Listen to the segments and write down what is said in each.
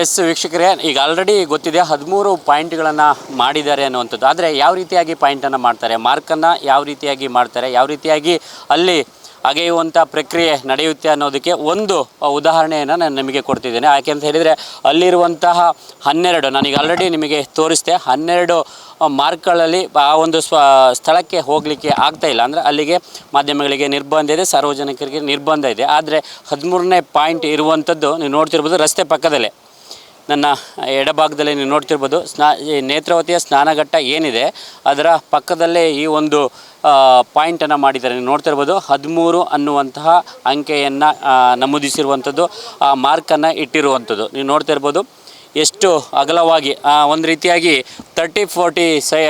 S ವೀಕ್ಷಕರೇ, ಈಗ already ಗೊತ್ತಿದೆ, ಹದಿಮೂರು ಪಾಯಿಂಟ್ಗಳನ್ನು ಮಾಡಿದ್ದಾರೆ ಅನ್ನುವಂಥದ್ದು. ಆದರೆ ಯಾವ ರೀತಿಯಾಗಿ ಪಾಯಿಂಟನ್ನು ಮಾಡ್ತಾರೆ? ಮಾರ್ಕನ್ನು ಯಾವ ರೀತಿಯಾಗಿ ಮಾಡ್ತಾರೆ? ಯಾವ ರೀತಿಯಾಗಿ ಅಲ್ಲಿ ಅಗೆಯುವಂಥ ಪ್ರಕ್ರಿಯೆ ನಡೆಯುತ್ತೆ ಅನ್ನೋದಕ್ಕೆ ಒಂದು ಉದಾಹರಣೆಯನ್ನು ನಾನು ನಿಮಗೆ ಕೊಡ್ತಿದ್ದೇನೆ. ಯಾಕೆ ಅಂತ ಹೇಳಿದರೆ, ಅಲ್ಲಿರುವಂತಹ ಹನ್ನೆರಡು ನಾನೀಗ ಆಲ್ರೆಡಿ ನಿಮಗೆ ತೋರಿಸಿದೆ, ಹನ್ನೆರಡು ಮಾರ್ಕ್ಗಳಲ್ಲಿ ಆ ಒಂದು ಸ್ವ, ಸ್ಥಳಕ್ಕೆ ಹೋಗಲಿಕ್ಕೆ ಆಗ್ತಾ ಇಲ್ಲ. ಅಂದರೆ ಅಲ್ಲಿಗೆ ಮಾಧ್ಯಮಗಳಿಗೆ ನಿರ್ಬಂಧ ಇದೆ, ಸಾರ್ವಜನಿಕರಿಗೆ ನಿರ್ಬಂಧ ಇದೆ. ಆದರೆ ಹದಿಮೂರನೇ ಪಾಯಿಂಟ್ ಇರುವಂಥದ್ದು, ನೀವು ನೋಡ್ತಿರ್ಬೋದು ರಸ್ತೆ ಪಕ್ಕದಲ್ಲೇ. ನನ್ನ ಎಡಭಾಗದಲ್ಲಿ ನೀವು ನೋಡ್ತಿರ್ಬೋದು, ಸ್ನಾ, ಈ ನೇತ್ರಾವತಿಯ ಸ್ನಾನಘಟ್ಟ ಏನಿದೆ, ಅದರ ಪಕ್ಕದಲ್ಲೇ ಈ ಒಂದು ಪಾಯಿಂಟನ್ನು ಮಾಡಿದ್ದಾರೆ. ನೀವು ನೋಡ್ತಿರ್ಬೋದು, ಹದಿಮೂರು ಅನ್ನುವಂತಹ ಅಂಕೆಯನ್ನು ನಮೂದಿಸಿರುವಂಥದ್ದು, ಆ ಮಾರ್ಕನ್ನು ಇಟ್ಟಿರುವಂಥದ್ದು. ನೀವು ನೋಡ್ತಿರ್ಬೋದು ಎಷ್ಟು ಅಗಲವಾಗಿ ಒಂದು ರೀತಿಯಾಗಿ ತರ್ಟಿ ಫೋರ್ಟಿ ಸೈ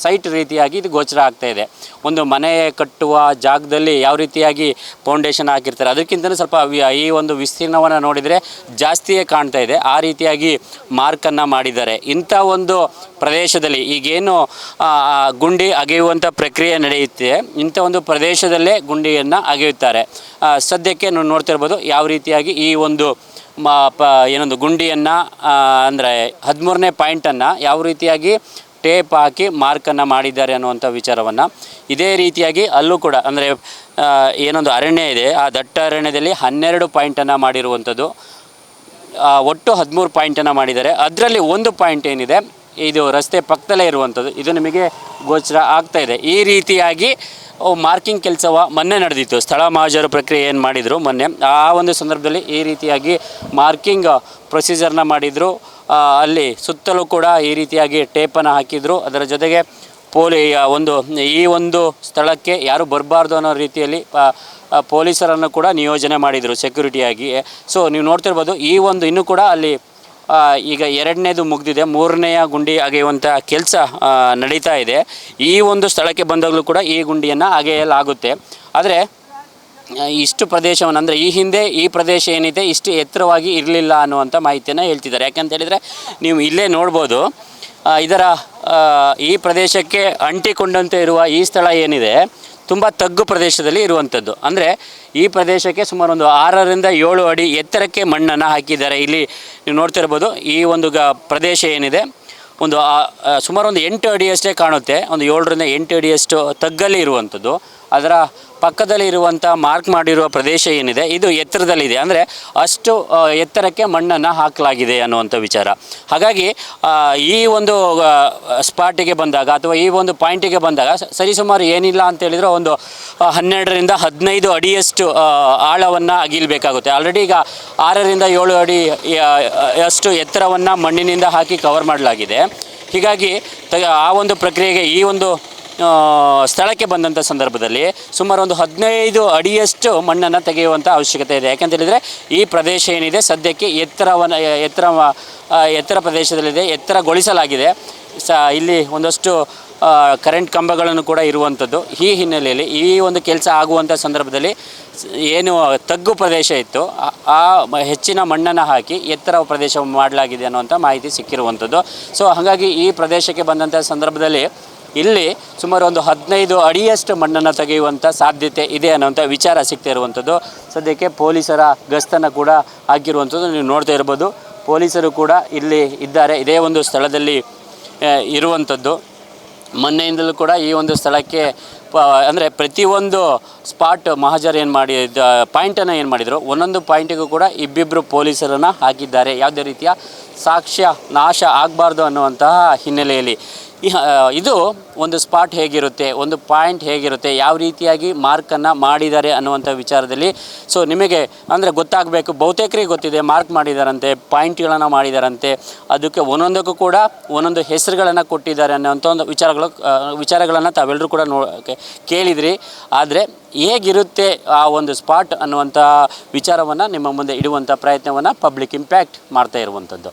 ಸೈಟ್ ರೀತಿಯಾಗಿ ಇದು ಗೋಚರ ಆಗ್ತಾ ಇದೆ. ಒಂದು ಮನೆ ಕಟ್ಟುವ ಜಾಗದಲ್ಲಿ ಯಾವ ರೀತಿಯಾಗಿ ಫೌಂಡೇಶನ್ ಹಾಕಿರ್ತಾರೆ, ಅದಕ್ಕಿಂತಲೂ ಸ್ವಲ್ಪ ಈ ಒಂದು ವಿಸ್ತೀರ್ಣವನ್ನು ನೋಡಿದರೆ ಜಾಸ್ತಿಯೇ ಕಾಣ್ತಾ ಇದೆ. ಆ ರೀತಿಯಾಗಿ ಮಾರ್ಕನ್ನು ಮಾಡಿದ್ದಾರೆ. ಇಂಥ ಒಂದು ಪ್ರದೇಶದಲ್ಲಿ ಈಗೇನು ಗುಂಡಿ ಅಗೆಯುವಂಥ ಪ್ರಕ್ರಿಯೆ ನಡೆಯುತ್ತೆ. ಇಂಥ ಒಂದು ಪ್ರದೇಶದಲ್ಲೇ ಗುಂಡಿಯನ್ನು ಅಗೆಯುತ್ತಾರೆ. ಸದ್ಯಕ್ಕೆ ನೋಡ್ತಾ ನೋಡ್ತಿರ್ಬೋದು ಯಾವ ರೀತಿಯಾಗಿ ಈ ಒಂದು ಮ, ಪ, ಏನೊಂದು ಗುಂಡಿಯನ್ನು ಅಂದರೆ ಹದಿಮೂರನೇ ಪಾಯಿಂಟನ್ನು ಯಾವ ರೀತಿಯಾಗಿ ಟೇಪ್ ಹಾಕಿ ಮಾರ್ಕನ್ನು ಮಾಡಿದ್ದಾರೆ ಅನ್ನುವಂಥ ವಿಚಾರವನ್ನು ಇದೇ ರೀತಿಯಾಗಿ ಅಲ್ಲೂ ಕೂಡ, ಅಂದರೆ ಏನೊಂದು ಅರಣ್ಯ ಇದೆ, ಆ ದಟ್ಟ ಅರಣ್ಯದಲ್ಲಿ ಹನ್ನೆರಡು ಪಾಯಿಂಟನ್ನು ಮಾಡಿರುವಂಥದ್ದು ಒಟ್ಟು ಹದಿಮೂರು ಪಾಯಿಂಟನ್ನು ಮಾಡಿದ್ದಾರೆ. ಅದರಲ್ಲಿ ಒಂದು ಪಾಯಿಂಟ್ ಏನಿದೆ, ಇದು ರಸ್ತೆ ಪಕ್ಕದಲ್ಲೇ ಇರುವಂಥದ್ದು. ಇದು ನಿಮಗೆ ಗೋಚರ ಆಗ್ತಾ ಇದೆ. ಈ ರೀತಿಯಾಗಿ ಮಾರ್ಕಿಂಗ್ ಕೆಲಸವ ಮೊನ್ನೆ ನಡೆದಿತ್ತು. ಸ್ಥಳ ಮಹಾಜರು ಪ್ರಕ್ರಿಯೆ ಏನು ಮಾಡಿದರು ಮೊನ್ನೆ. ಆ ಒಂದು ಸಂದರ್ಭದಲ್ಲಿ ಈ ರೀತಿಯಾಗಿ ಮಾರ್ಕಿಂಗ್ ಪ್ರೊಸೀಜರ್ನ ಮಾಡಿದರು. ಅಲ್ಲಿ ಸುತ್ತಲೂ ಕೂಡ ಈ ರೀತಿಯಾಗಿ ಟೇಪನ್ನು ಹಾಕಿದರು. ಅದರ ಜೊತೆಗೆ ಪೋಲಿ ಒಂದು, ಈ ಒಂದು ಸ್ಥಳಕ್ಕೆ ಯಾರು ಬರಬಾರ್ದು ಅನ್ನೋ ರೀತಿಯಲ್ಲಿ ಪೊಲೀಸರನ್ನು ಕೂಡ ನಿಯೋಜನೆ ಮಾಡಿದರು ಸೆಕ್ಯೂರಿಟಿಯಾಗಿ. ಸೊ, ನೀವು ನೋಡ್ತಿರ್ಬೋದು, ಈ ಒಂದು ಇನ್ನೂ ಕೂಡ ಅಲ್ಲಿ ಈಗ ಎರಡನೇದು ಮುಗಿದಿದೆ. ಮೂರನೆಯ ಗುಂಡಿ ಅಗೆಯುವಂಥ ಕೆಲಸ ನಡೀತಾ ಇದೆ. ಈ ಒಂದು ಸ್ಥಳಕ್ಕೆ ಬಂದಾಗಲೂ ಕೂಡ ಈ ಗುಂಡಿಯನ್ನು ಅಗೆಯಲಾಗುತ್ತೆ. ಆದರೆ ಇಷ್ಟು ಪ್ರದೇಶವನ್ನು ಅಂದರೆ ಈ ಹಿಂದೆ ಈ ಪ್ರದೇಶ ಏನಿದೆ, ಇಷ್ಟು ಎತ್ತರವಾಗಿ ಇರಲಿಲ್ಲ ಅನ್ನುವಂಥ ಮಾಹಿತಿಯನ್ನು ಹೇಳ್ತಿದ್ದಾರೆ. ಯಾಕಂತ ಹೇಳಿದರೆ, ನೀವು ಇಲ್ಲೇ ನೋಡ್ಬೋದು ಇದರ ಈ ಪ್ರದೇಶಕ್ಕೆ ಅಂಟಿಕೊಂಡಂತೆ ಇರುವ ಈ ಸ್ಥಳ ಏನಿದೆ ತುಂಬ ತಗ್ಗು ಪ್ರದೇಶದಲ್ಲಿ ಇರುವಂಥದ್ದು ಅಂದರೆ ಈ ಪ್ರದೇಶಕ್ಕೆ ಸುಮಾರು ಒಂದು ಆರರಿಂದ ಏಳು ಅಡಿ ಎತ್ತರಕ್ಕೆ ಮಣ್ಣನ್ನು ಹಾಕಿದ್ದಾರೆ. ಇಲ್ಲಿ ನೀವು ನೋಡ್ತಿರ್ಬೋದು ಈ ಒಂದು ಗ ಪ್ರದೇಶ ಏನಿದೆ. ಒಂದು ಸುಮಾರು ಒಂದು ಎಂಟು ಅಡಿಯಷ್ಟೇ ಕಾಣುತ್ತೆ. ಒಂದು ಏಳರಿಂದ ಎಂಟು ಅಡಿಯಷ್ಟು ತಗ್ಗಲ್ಲಿ ಇರುವಂಥದ್ದು ಅದರ ಪಕ್ಕದಲ್ಲಿ ಇರುವಂಥ ಮಾರ್ಕ್ ಮಾಡಿರುವ ಪ್ರದೇಶ ಏನಿದೆ, ಇದು ಎತ್ತರದಲ್ಲಿದೆ. ಅಂದರೆ ಅಷ್ಟು ಎತ್ತರಕ್ಕೆ ಮಣ್ಣನ್ನು ಹಾಕಲಾಗಿದೆ ಅನ್ನುವಂಥ ವಿಚಾರ. ಹಾಗಾಗಿ ಈ ಒಂದು ಸ್ಪಾಟಿಗೆ ಬಂದಾಗ ಅಥವಾ ಈ ಒಂದು ಪಾಯಿಂಟಿಗೆ ಬಂದಾಗ ಸರಿಸುಮಾರು ಏನಿಲ್ಲ ಅಂತ ಹೇಳಿದ್ರೆ ಒಂದು ಹನ್ನೆರಡರಿಂದ ಹದಿನೈದು ಅಡಿಯಷ್ಟು ಆಳವನ್ನು ಅಗಿಲ್ಬೇಕಾಗುತ್ತೆ. ಆಲ್ರೆಡಿ ಈಗ ಆರರಿಂದ ಏಳು ಅಡಿ ಅಷ್ಟು ಎತ್ತರವನ್ನು ಮಣ್ಣಿನಿಂದ ಹಾಕಿ ಕವರ್ ಮಾಡಲಾಗಿದೆ. ಹೀಗಾಗಿ ಆ ಒಂದು ಪ್ರಕ್ರಿಯೆಗೆ ಈ ಒಂದು ಸ್ಥಳಕ್ಕೆ ಬಂದಂಥ ಸಂದರ್ಭದಲ್ಲಿ ಸುಮಾರು ಒಂದು ಹದಿನೈದು ಅಡಿಯಷ್ಟು ಮಣ್ಣನ್ನು ತೆಗೆಯುವಂಥ ಅವಶ್ಯಕತೆ ಇದೆ. ಯಾಕಂತ ಹೇಳಿದರೆ ಈ ಪ್ರದೇಶ ಏನಿದೆ, ಸದ್ಯಕ್ಕೆ ಎತ್ತರವನ್ನು ಎತ್ತರ ಎತ್ತರ ಪ್ರದೇಶದಲ್ಲಿದೆ, ಎತ್ತರಗೊಳಿಸಲಾಗಿದೆ. ಸ, ಇಲ್ಲಿ ಒಂದಷ್ಟು ಕರೆಂಟ್ ಕಂಬಗಳನ್ನು ಕೂಡ ಇರುವಂಥದ್ದು ಈ ಹಿನ್ನೆಲೆಯಲ್ಲಿ ಈ ಒಂದು ಕೆಲಸ ಆಗುವಂಥ ಸಂದರ್ಭದಲ್ಲಿ ಏನು ತಗ್ಗು ಪ್ರದೇಶ ಇತ್ತು, ಆ- ಹೆಚ್ಚಿನ ಮಣ್ಣನ್ನು ಹಾಕಿ ಎತ್ತರ ಪ್ರದೇಶ ಮಾಡಲಾಗಿದೆ ಅನ್ನುವಂಥ ಮಾಹಿತಿ ಸಿಕ್ಕಿರುವಂಥದ್ದು ಸೊ ಹಾಗಾಗಿ ಈ ಪ್ರದೇಶಕ್ಕೆ ಬಂದಂಥ ಸಂದರ್ಭದಲ್ಲಿ ಇಲ್ಲಿ ಸುಮಾರು ಒಂದು ಹದಿನೈದು ಅಡಿಯಷ್ಟು ಮಣ್ಣನ್ನು ತೆಗೆಯುವಂಥ ಸಾಧ್ಯತೆ ಇದೆ ಅನ್ನೋಂಥ ವಿಚಾರ ಸಿಗ್ತಾ ಇರುವಂಥದ್ದು. ಸದ್ಯಕ್ಕೆ ಪೊಲೀಸರ ಗಸ್ತನ್ನು ಕೂಡ ಹಾಕಿರುವಂಥದ್ದು ನೀವು ನೋಡ್ತಾ ಇರ್ಬೋದು. ಪೊಲೀಸರು ಕೂಡ ಇಲ್ಲಿ ಇದ್ದಾರೆ. ಇದೇ ಒಂದು ಸ್ಥಳದಲ್ಲಿ ಇರುವಂಥದ್ದು. ಮೊನ್ನೆಯಿಂದಲೂ ಕೂಡ ಈ ಒಂದು ಸ್ಥಳಕ್ಕೆ ಪ ಅಂದರೆ ಪ್ರತಿಯೊಂದು ಸ್ಪಾಟ್ ಮಹಾಜರ್ ಏನು ಮಾಡಿ ಪಾಯಿಂಟನ್ನು ಏನು ಮಾಡಿದರು? ಒಂದೊಂದು ಪಾಯಿಂಟಿಗೂ ಕೂಡ ಇಬ್ಬಿಬ್ಬರು ಪೊಲೀಸರನ್ನು ಹಾಕಿದ್ದಾರೆ. ಯಾವುದೇ ರೀತಿಯ ಸಾಕ್ಷ್ಯ ನಾಶ ಆಗಬಾರ್ದು ಅನ್ನುವಂತಹ ಹಿನ್ನೆಲೆಯಲ್ಲಿ. ಇದು ಒಂದು ಸ್ಪಾಟ್ ಹೇಗಿರುತ್ತೆ, ಒಂದು ಪಾಯಿಂಟ್ ಹೇಗಿರುತ್ತೆ, ಯಾವ ರೀತಿಯಾಗಿ ಮಾರ್ಕನ್ನು ಮಾಡಿದ್ದಾರೆ ಅನ್ನುವಂಥ ವಿಚಾರದಲ್ಲಿ. ಸೊ ನಿಮಗೆ ಅಂದರೆ ಗೊತ್ತಾಗಬೇಕು, ಬಹುತೇಕರಿಗೆ ಗೊತ್ತಿದೆ ಮಾರ್ಕ್ ಮಾಡಿದಾರಂತೆ ಪಾಯಿಂಟ್ಗಳನ್ನು ಮಾಡಿದಾರಂತೆ, ಅದಕ್ಕೆ ಒಂದೊಂದಕ್ಕೂ ಕೂಡ ಒಂದೊಂದು ಹೆಸರುಗಳನ್ನು ಕೊಟ್ಟಿದ್ದಾರೆ ಅನ್ನೋಂಥ ಒಂದು ವಿಚಾರಗಳು ವಿಚಾರಗಳನ್ನು ತಾವೆಲ್ಲರೂ ಕೂಡ ನೋ ಕೇಳಿದ್ರಿ. ಆದರೆ ಹೇಗಿರುತ್ತೆ ಆ ಒಂದು ಸ್ಪಾಟ್ ಅನ್ನುವಂಥ ವಿಚಾರವನ್ನು ನಿಮ್ಮ ಮುಂದೆ ಇಡುವಂಥ ಪ್ರಯತ್ನವನ್ನು ಪಬ್ಲಿಕ್ ಇಂಪ್ಯಾಕ್ಟ್ ಮಾಡ್ತಾ ಇರುವಂಥದ್ದು.